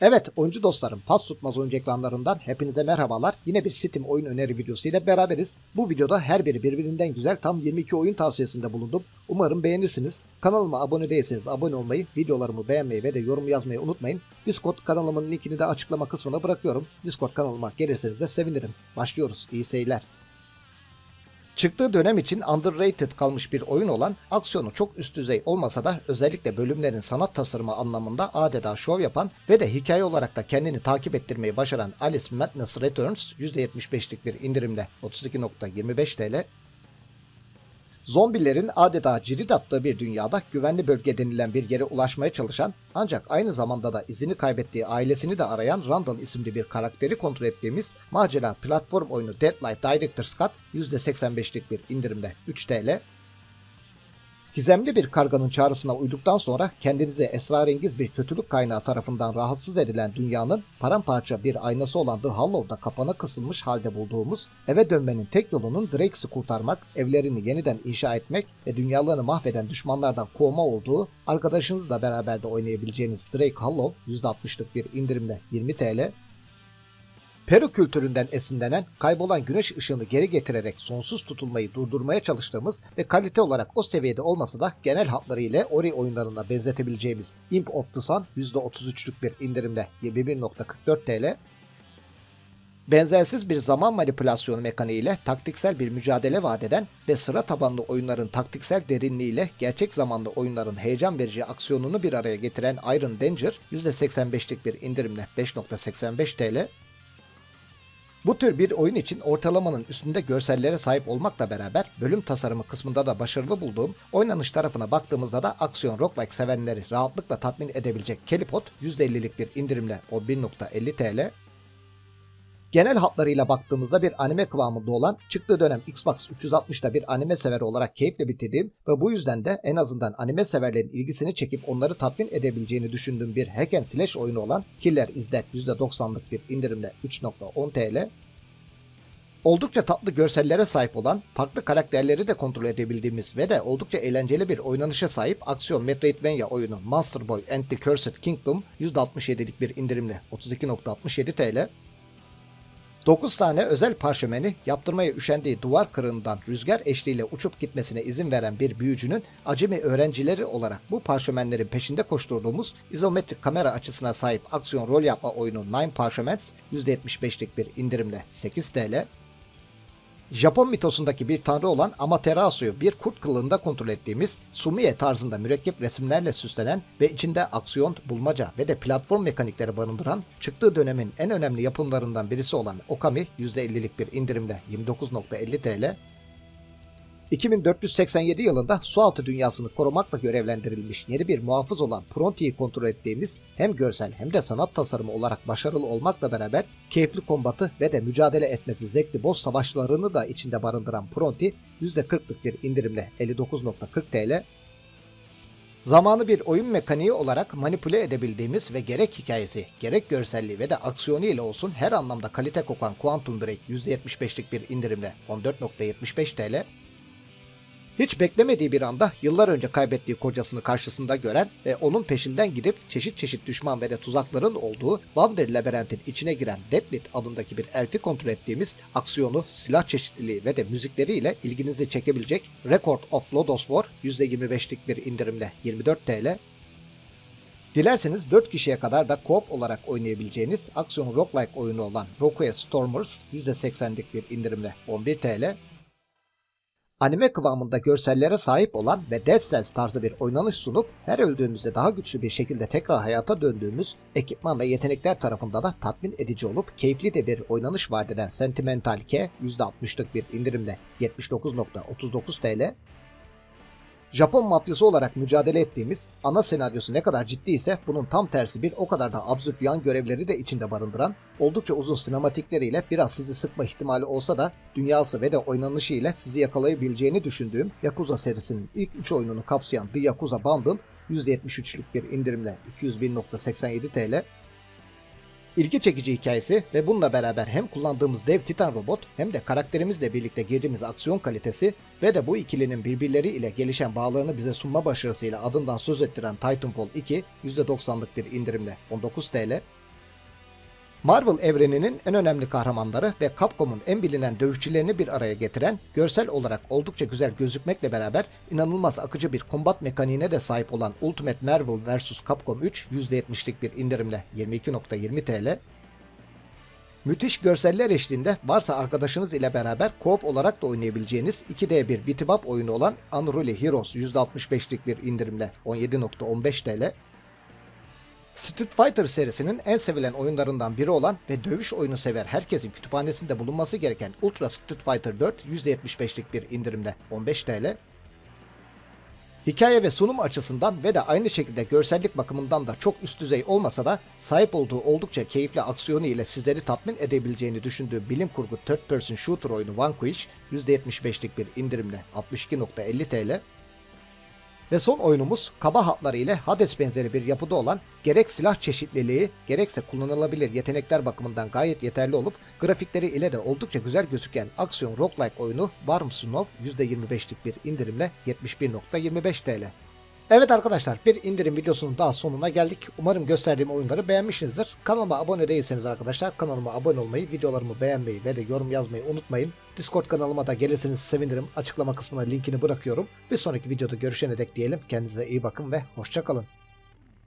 Evet oyuncu dostlarım pas tutmaz oyuncu ekranlarından hepinize merhabalar. Yine bir Steam oyun öneri videosu ile beraberiz. Bu videoda her biri birbirinden güzel tam 22 oyun tavsiyesinde bulundum. Umarım beğenirsiniz. Kanalıma abone değilseniz abone olmayı, videolarımı beğenmeyi ve de yorum yazmayı unutmayın. Discord kanalımın linkini de açıklama kısmına bırakıyorum. Discord kanalıma gelirseniz de sevinirim. Başlıyoruz. İyi seyirler. Çıktığı dönem için underrated kalmış bir oyun olan aksiyonu çok üst düzey olmasa da özellikle bölümlerin sanat tasarımı anlamında adeta şov yapan ve de hikaye olarak da kendini takip ettirmeyi başaran Alice Madness Returns %75'lik bir indirimle 32.25 TL Zombilerin adeta cirit attığı bir dünyada güvenli bölge denilen bir yere ulaşmaya çalışan ancak aynı zamanda da izini kaybettiği ailesini de arayan Randall isimli bir karakteri kontrol ettiğimiz macera platform oyunu Deadlight Director's Cut %85'lik bir indirimde 3 TL. Gizemli bir karganın çağrısına uyduktan sonra kendinize esrarengiz bir kötülük kaynağı tarafından rahatsız edilen dünyanın paramparça bir aynası olan The Hollow'da kapana kısılmış halde bulduğumuz eve dönmenin tek yolunun Drakes'i kurtarmak, evlerini yeniden inşa etmek ve dünyalarını mahveden düşmanlardan kovma olduğu arkadaşınızla beraber de oynayabileceğiniz Drake Hollow %60'lık bir indirimle 20 TL, Peru kültüründen esinlenen, kaybolan güneş ışığını geri getirerek sonsuz tutulmayı durdurmaya çalıştığımız ve kalite olarak o seviyede olmasa da genel hatları ile Ori oyunlarına benzetebileceğimiz Imp of the Sun %33'lük bir indirimle 21.44 TL, Benzersiz bir zaman manipülasyonu mekaniğiyle taktiksel bir mücadele vadeden ve sıra tabanlı oyunların taktiksel derinliğiyle gerçek zamanlı oyunların heyecan verici aksiyonunu bir araya getiren Iron Danger %85'lik bir indirimle 5.85 TL, bu tür bir oyun için ortalamanın üstünde görsellere sahip olmakla beraber bölüm tasarımı kısmında da başarılı bulduğum oynanış tarafına baktığımızda da aksiyon roguelike sevenleri rahatlıkla tatmin edebilecek Kelipot %50'lik bir indirimle 11.50 TL, Genel hatlarıyla baktığımızda bir anime kıvamında olan çıktığı dönem Xbox 360'da bir anime severi olarak keyifle bitirdiğim ve bu yüzden de en azından anime severlerin ilgisini çekip onları tatmin edebileceğini düşündüğüm bir hack and slash oyunu olan Killer is Dead %90'lık bir indirimle 3.10 TL, Oldukça tatlı görsellere sahip olan, farklı karakterleri de kontrol edebildiğimiz ve de oldukça eğlenceli bir oynanışa sahip aksiyon Metroidvania oyunu Monster Boy and the Cursed Kingdom %67'lik bir indirimle 32.67 TL, 9 tane özel parşömeni yaptırmaya üşendiği duvar kırığından rüzgar eşliğiyle uçup gitmesine izin veren bir büyücünün acemi öğrencileri olarak bu parşömenlerin peşinde koşturduğumuz izometrik kamera açısına sahip aksiyon rol yapma oyunu Nine Parchoments %75'lik bir indirimle 8 TL, Japon mitosundaki bir tanrı olan Amaterasu'yu bir kurt kılığında kontrol ettiğimiz Sumie tarzında mürekkep resimlerle süslenen ve içinde aksiyon, bulmaca ve de platform mekanikleri barındıran çıktığı dönemin en önemli yapımlarından birisi olan Okami %50'lik bir indirimle 29.50 TL, 2487 yılında sualtı dünyasını korumakla görevlendirilmiş yeni bir muhafız olan Pronti'yi kontrol ettiğimiz hem görsel hem de sanat tasarımı olarak başarılı olmakla beraber keyifli kombatı ve de mücadele etmesi zevkli boss savaşlarını da içinde barındıran Pronti %40'lık bir indirimle 59.40 TL, Zamanı bir oyun mekaniği olarak manipüle edebildiğimiz ve gerek hikayesi, gerek görselliği ve de aksiyonu ile olsun her anlamda kalite kokan Quantum Break %75'lik bir indirimle 14.75 TL, hiç beklemediği bir anda yıllar önce kaybettiği kocasını karşısında gören ve onun peşinden gidip çeşit çeşit düşman ve de tuzakların olduğu Wander labirentin içine giren Deadlit adındaki bir elfi kontrol ettiğimiz aksiyonu, silah çeşitliliği ve de müzikleriyle ilginizi çekebilecek Record of Lodos War %25'lik bir indirimle 24 TL, Dilerseniz 4 kişiye kadar da co-op olarak oynayabileceğiniz aksiyon roguelike oyunu olan Rokuya Stormers %80'lik bir indirimle 11 TL, anime kıvamında görsellere sahip olan ve Dead Cells tarzı bir oynanış sunup her öldüğümüzde daha güçlü bir şekilde tekrar hayata döndüğümüz ekipman ve yetenekler tarafında da tatmin edici olup keyifli de bir oynanış vadeden Sentimental K %60'lık bir indirimle 79.39 TL Japon mafyası olarak mücadele ettiğimiz ana senaryosu ne kadar ciddi ise bunun tam tersi bir o kadar da absürt yan görevleri de içinde barındıran, oldukça uzun sinematikleriyle biraz sizi sıkma ihtimali olsa da dünyası ve de oynanışı ile sizi yakalayabileceğini düşündüğüm Yakuza serisinin ilk 3 oyununu kapsayan The Yakuza Bundle %73'lük bir indirimle 201.87 TL İlgi çekici hikayesi ve bununla beraber hem kullandığımız dev titan robot hem de karakterimizle birlikte girdiğimiz aksiyon kalitesi ve de bu ikilinin birbirleri ile gelişen bağlarını bize sunma başarısıyla adından söz ettiren Titanfall 2 %90'lık bir indirimle 19 TL, Marvel evreninin en önemli kahramanları ve Capcom'un en bilinen dövüşçülerini bir araya getiren, görsel olarak oldukça güzel gözükmekle beraber inanılmaz akıcı bir kombat mekaniğine de sahip olan Ultimate Marvel vs. Capcom 3 %70'lik bir indirimle 22.20 TL, Müthiş görseller eşliğinde varsa arkadaşınız ile beraber co-op olarak da oynayabileceğiniz 2D bir beat'em up oyunu olan Unruly Heroes %65'lik bir indirimle 17.15 TL, Street Fighter serisinin en sevilen oyunlarından biri olan ve dövüş oyunu sever herkesin kütüphanesinde bulunması gereken Ultra Street Fighter 4 %75'lik bir indirimle 15 TL. Hikaye ve sunum açısından ve de aynı şekilde görsellik bakımından da çok üst düzey olmasa da sahip olduğu oldukça keyifli aksiyonu ile sizleri tatmin edebileceğini düşündüğü bilim kurgu third person shooter oyunu Vanquish %75'lik bir indirimle 62.50 TL. Ve son oyunumuz kaba hatları ile Hades benzeri bir yapıda olan gerek silah çeşitliliği gerekse kullanılabilir yetenekler bakımından gayet yeterli olup grafikleri ile de oldukça güzel gözüken aksiyon roguelike oyunu Warm Snow %25'lik bir indirimle 71.25 TL. Evet arkadaşlar bir indirim videosunun daha sonuna geldik. Umarım gösterdiğim oyunları beğenmişsinizdir. Kanalıma abone değilseniz arkadaşlar kanalıma abone olmayı, videolarımı beğenmeyi ve de yorum yazmayı unutmayın. Discord kanalıma da gelirseniz sevinirim. Açıklama kısmına linkini bırakıyorum. Bir sonraki videoda görüşene dek diyelim. Kendinize iyi bakın ve hoşçakalın.